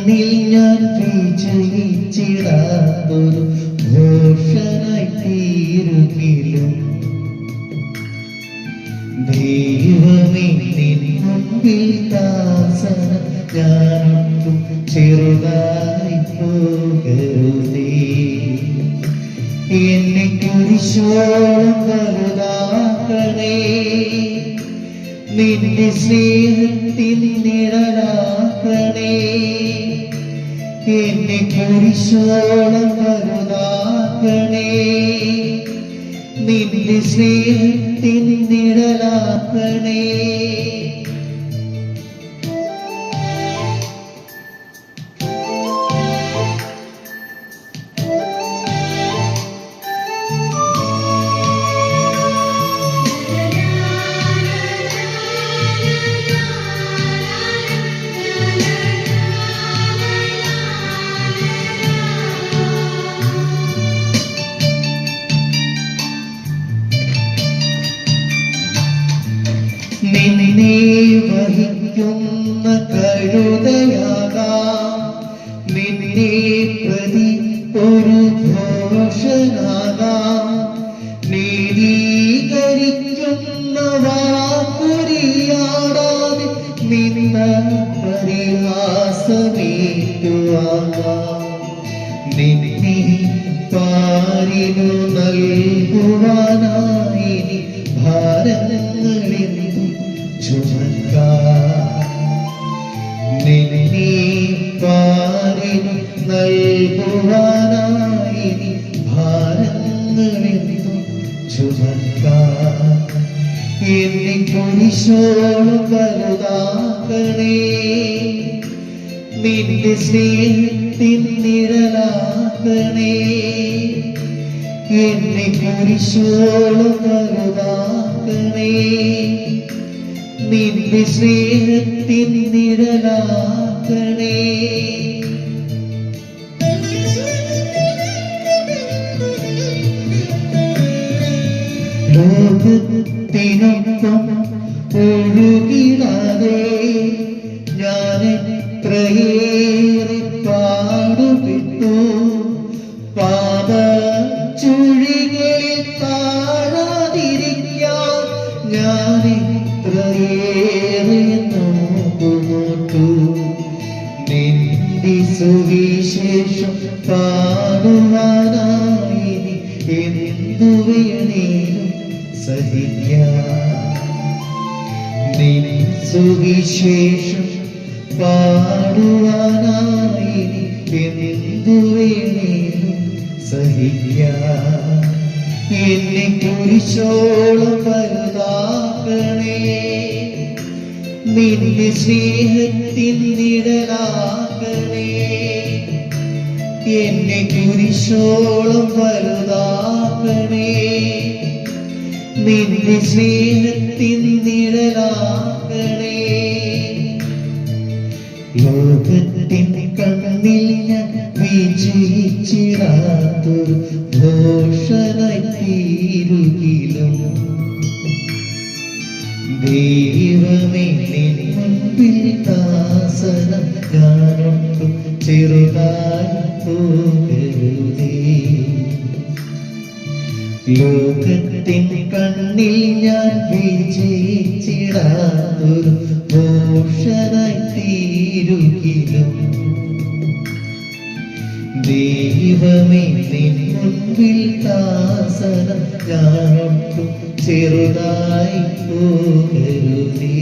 കണ്ണിൽ ഞാൻ വിജയിച്ചിടാത്തൊരു ഘോഷനായി തീരുകിലും. ദൈവമേ നിൻ മുൻപിൽ ദാസന ഞാനൊട്ടും ചെറുതായി പോകരുതേ. എന്നെ കുരിശോളം കരുതാക്കണേ. നിന്റെ സ്നേഹത്തിൽ നിഴലാക്കണേ എന്നെ കുരിശോളം കരുതാക്കണേ. നിന്റെ സ്നേഹത്തിൻ നിഴലാക്കണേ. വഹിക്കുന്ന കഴുതയാകാം നിന്നെ പ്രതി ഒരു ഘോഷനാകാം. നീതീകരിക്കുന്ന വാക്കുരിയാടാതെ നിന്ന പരിഹാസമേറ്റുവാകാം. നിന്നെ പാരിനു നൽകുവാനായി നീ നൽകുവാനായി നീ ഭാരങ്ങളെന്തു ചുമക്കാം എന്നെ കുരിശോളം കരുതാക്കണേ നിന്റെ സ്നേഹത്തിൻ നിഴലാക്കണേ. എന്നെ കുരിശോളം വലുതാക്കണേ നിന്റെ സ്നേഹത്തിൻ നിഴലാക്കണേ. ലോകത്തിനൊപ്പം ഒഴുകിടാതെ ഞാൻ എത്രയേറെ നിന്റെ സുവിശേഷം പാടുവാനായി നീ എന്തു വേണേലും സഹിക്കാം. സുവിശേഷം പാടുവാനായി എന്തു വേണേലും സഹിക്കാം. എന്നെ കുരിശോളം വലുതാക്കണേ. നിന്റെ സ്നേഹത്തിൻ എന്നെ കുരിശോളം വലുതാക്കണേ. നിന്റെ സ്നേഹത്തിൻ നിഴലാക്കണേ. ലോകത്തിൻ കണ്ണിൽ ഞാൻ വിജയിച്ചിടാത്തൊരു ഘോഷനായി തീരുകിലും ദൈവമേ നിൻ മുൻപിൽ ദാസനം ഞാനൊട്ടും ചെറുതായി പോകരുതേ. ലോകത്തിൻ കണ്ണിൽ ഞാൻ വിജയിച്ചിടാത്തൊരു ഭൂഷണായി തീരുകിലും. ദൈവമേ നിൻ താസന ദാസനം ഞാനൊട്ടും ചെറുതായി പോകരുതേ.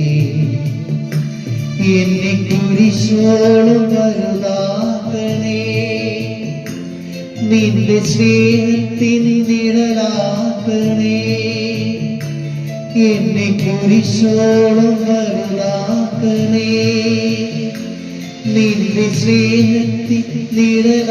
എന്നെ കുരിശോളം വലുതാക്കണേ. നിന്റെ സ്നേഹത്തിൻ നിഴലാക്കണേ. എന്നെ കുരിശോളം വലുതാക്കണേ. നിന്റെ സ്നേഹത്തിൻ നിഴലാക്കണേ.